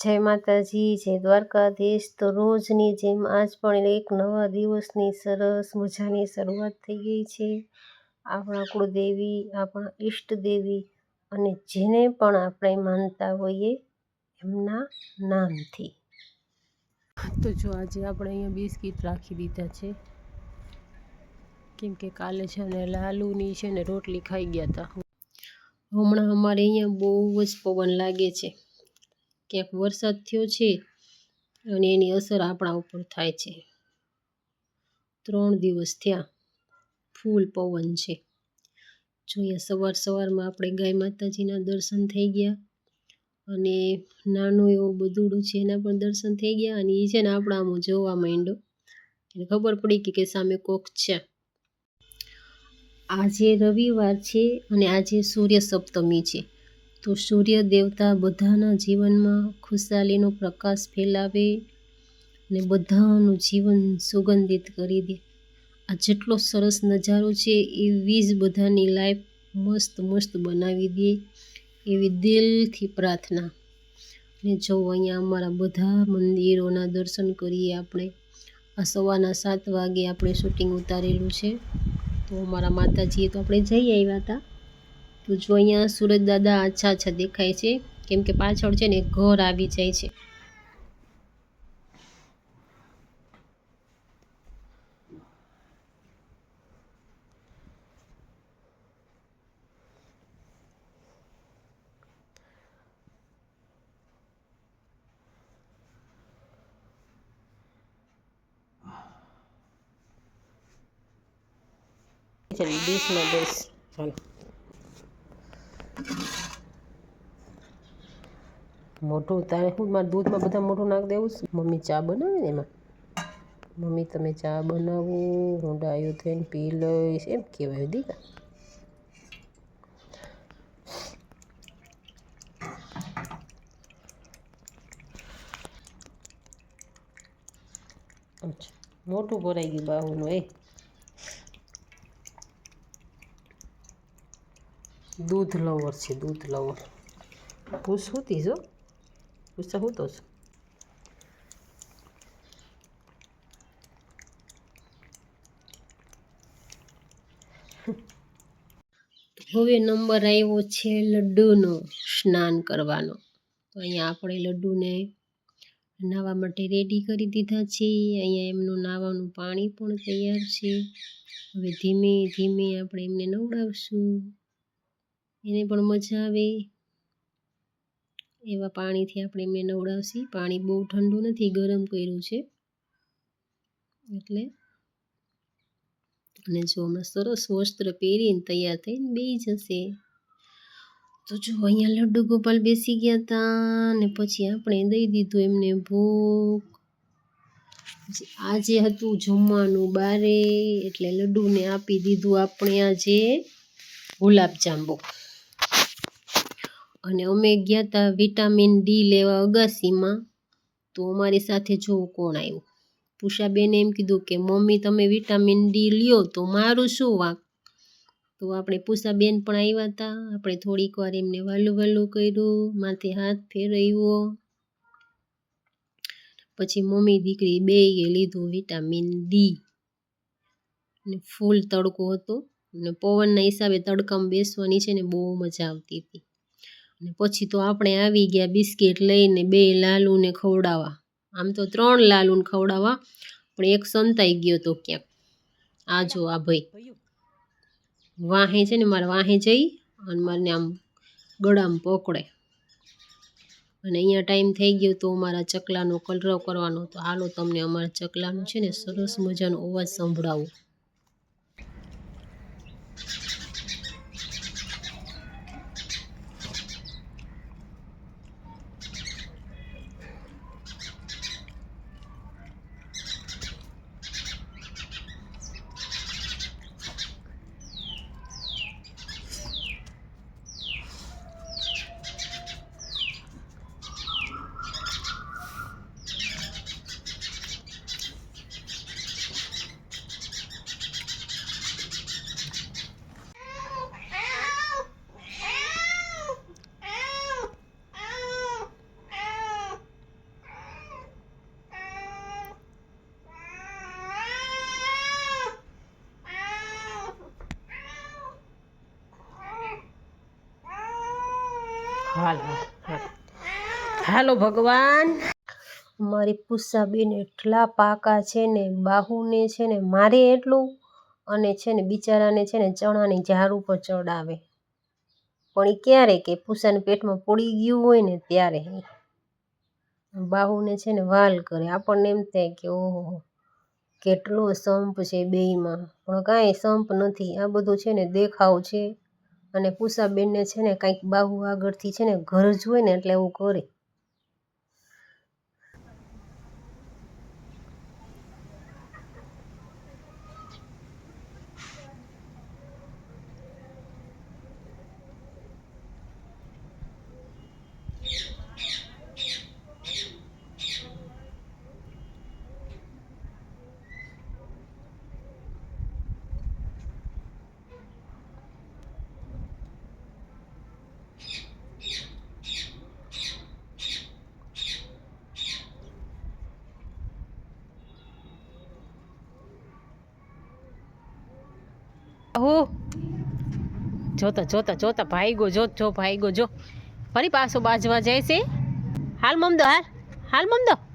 જય માતાજી, જય દ્વારકાધીશ. તો રોજની જેમ આજ પણ એક નવા દિવસની સરસ મજાની શરૂઆત થઈ ગઈ છે. આપણા કુળદેવી, આપણા ઈષ્ટદેવી અને જેને પણ આપણે માનતા હોઈએ એમના નામથી. તો જો આજે આપણે અહીંયા બિસ્કિટ રાખી દીધા છે. કેમ કે કાલે છે ને લાલુની છે ને રોટલી ખાઈ ગયા હતા હમણાં અમારે અહીંયા બહુ જ પવન લાગે છે. ક્યાંક વરસાદ થયો છે અને એની અસર આપણા ઉપર થાય છે. ત્રણ દિવસ થયા ફૂલ પવન છે. જોઈએ સવાર સવારમાં આપણે ગાય માતાજીના દર્શન થઈ ગયા અને નાનું એવું બધુડું છે એના પણ દર્શન થઈ ગયા અને એ છે ને આપણા આમ જોવા માંડ્યો. એને ખબર પડી કે કે સામે કોક છે. આજે રવિવાર છે અને આજે સૂર્ય સપ્તમી છે. તો સૂર્ય દેવતા બધાના જીવનમાં ખુશાલીનો પ્રકાશ ફેલાવે ને બધાનું જીવન સુગંધિત કરી દે. આ જેટલો સરસ નજારો છે એવી જ બધાની લાઈફ મસ્ત મસ્ત બનાવી દે એવી દિલથી પ્રાર્થના. ને જો અહીંયા અમારા બધા મંદિરોના દર્શન કરીએ આપણે, આ સવારના સાત વાગે આપણે શૂટિંગ ઉતારેલું છે, તો અમારા માતાજીએ તો આપણે જઈ આવ્યા હતા. તો જો અહીંયા સુરજ દાદા આછા આછા દેખાય છે. કેમ કે પાછળ છે ને ઘર આવી જાય છે. ચાલો બેસમાં બેસ ચાલો. મોઢું તારે હું મારા દૂધમાં બધા મોઢું નાખ દેવું છે? મમ્મી ચા બનાવે ને એમાં? મમ્મી, તમે ચા બનાવો, હું ડાયો થઈને પી લઈશ. એમ કહેવાય દીકા. અચ્છા, મોટું ભરાઈ ગયું બાહુનું, એ? દૂધ લવર છે, દૂધ લવર. પૂછ હોતી જો પૂછતા હોતો હવે નંબર આવ્યો છે લડ્ડુનો સ્નાન કરવાનો. તો અહીંયા આપણે લડ્ડુને નાહવા માટે રેડી કરી દીધા છે. અહીંયા એમનું નાહવાનું પાણી પણ તૈયાર છે. હવે ધીમે ધીમે આપણે એમને નવડાવશું. એને પણ મજા આવે. એવા પાણીથી આપણે એમને નવડાવશી. પાણી બહુ ઠંડુ નથી, ગરમ કર્યું છે. એટલે અને જો હમણાં સરસ વસ્ત્ર પહેરીને તૈયાર થઈને બેસી જશે. તો જો અહીંયા લડ્ડુ ગોપાલ બેસી ગયા હતા ને પછી આપણે દઈ દીધું એમને ભૂખ આજે હતું જમવાનું બારે એટલે લડ્ડુને આપી દીધું આપણે આજે ગુલાબ જાંબુ. અને અમે ગયા હતા વિટામિન ડી લેવા અગાસીમાં. તો અમારી સાથે જો કોણ આવ્યું પૂષાબેને એમ કીધું કે, મમ્મી, તમે વિટામિન ડી લ્યો તો મારું શું વાંક? તો આપણે પૂષાબેન પણ આવ્યા હતા આપણે થોડીક વાર એમને વાલું વાલું કર્યું, માથે હાથ ફેરવ્યો. પછી મમ્મી દીકરી બે લીધું વિટામિન ડી. ને ફૂલ તડકો હતો. અને પવનના હિસાબે તડકામાં બેસવાની છે ને બહુ મજા આવતી હતી. અને પછી તો આપણે આવી ગયા બિસ્કિટ લઈને બે લાલુને ખવડાવવા. આમ તો ત્રણ લાલુને ખવડાવવા, પણ એક સંતાઈ ગયો તો ક્યાંક આ જો આ ભાઈ. વાહે છે ને મારે વાહે જઈ અને મારને આમ ગળામાં પકડે. અને અહીંયા ટાઈમ થઈ ગયો તો અમારા ચકલાનો કલરવ કરવાનો. તો હાલો તમને અમારા ચકલાનું છે ને સરસ મજાનો અવાજ સંભળાવું. હાલ હાલ હાલ. ભગવાન. મારી પુસ્સાબેન એટલા પાકા છે ને, બાહુને છે ને, મારે એટલું અને છે ને, બિચારાને છે ને, ચણાની ઝાડ ઉપર ચડાવે. પણ એ ક્યારે કે પૂસાને પેટમાં પડી ગયું હોય ને ત્યારે બાહુને છે ને વાલ કરે. આપણને એમ થાય કે ઓહો, કેટલો સંપ છે બેયમાં. પણ કાંઈ સંપ નથી. આ બધું છે ને દેખાવ છે. અને પૂસાબેનને છે ને કાંઈક બાહુ આગળથી છે ને ગરજ હોય ને એટલે એવું કરે હું જોતા જોતા જોતા ભાઈગો, જો જો, ભાઈગો, જો. ફરી પાછો બાજવા જાય છે? હાલ મમદો, હાલ. હાલ મમદો.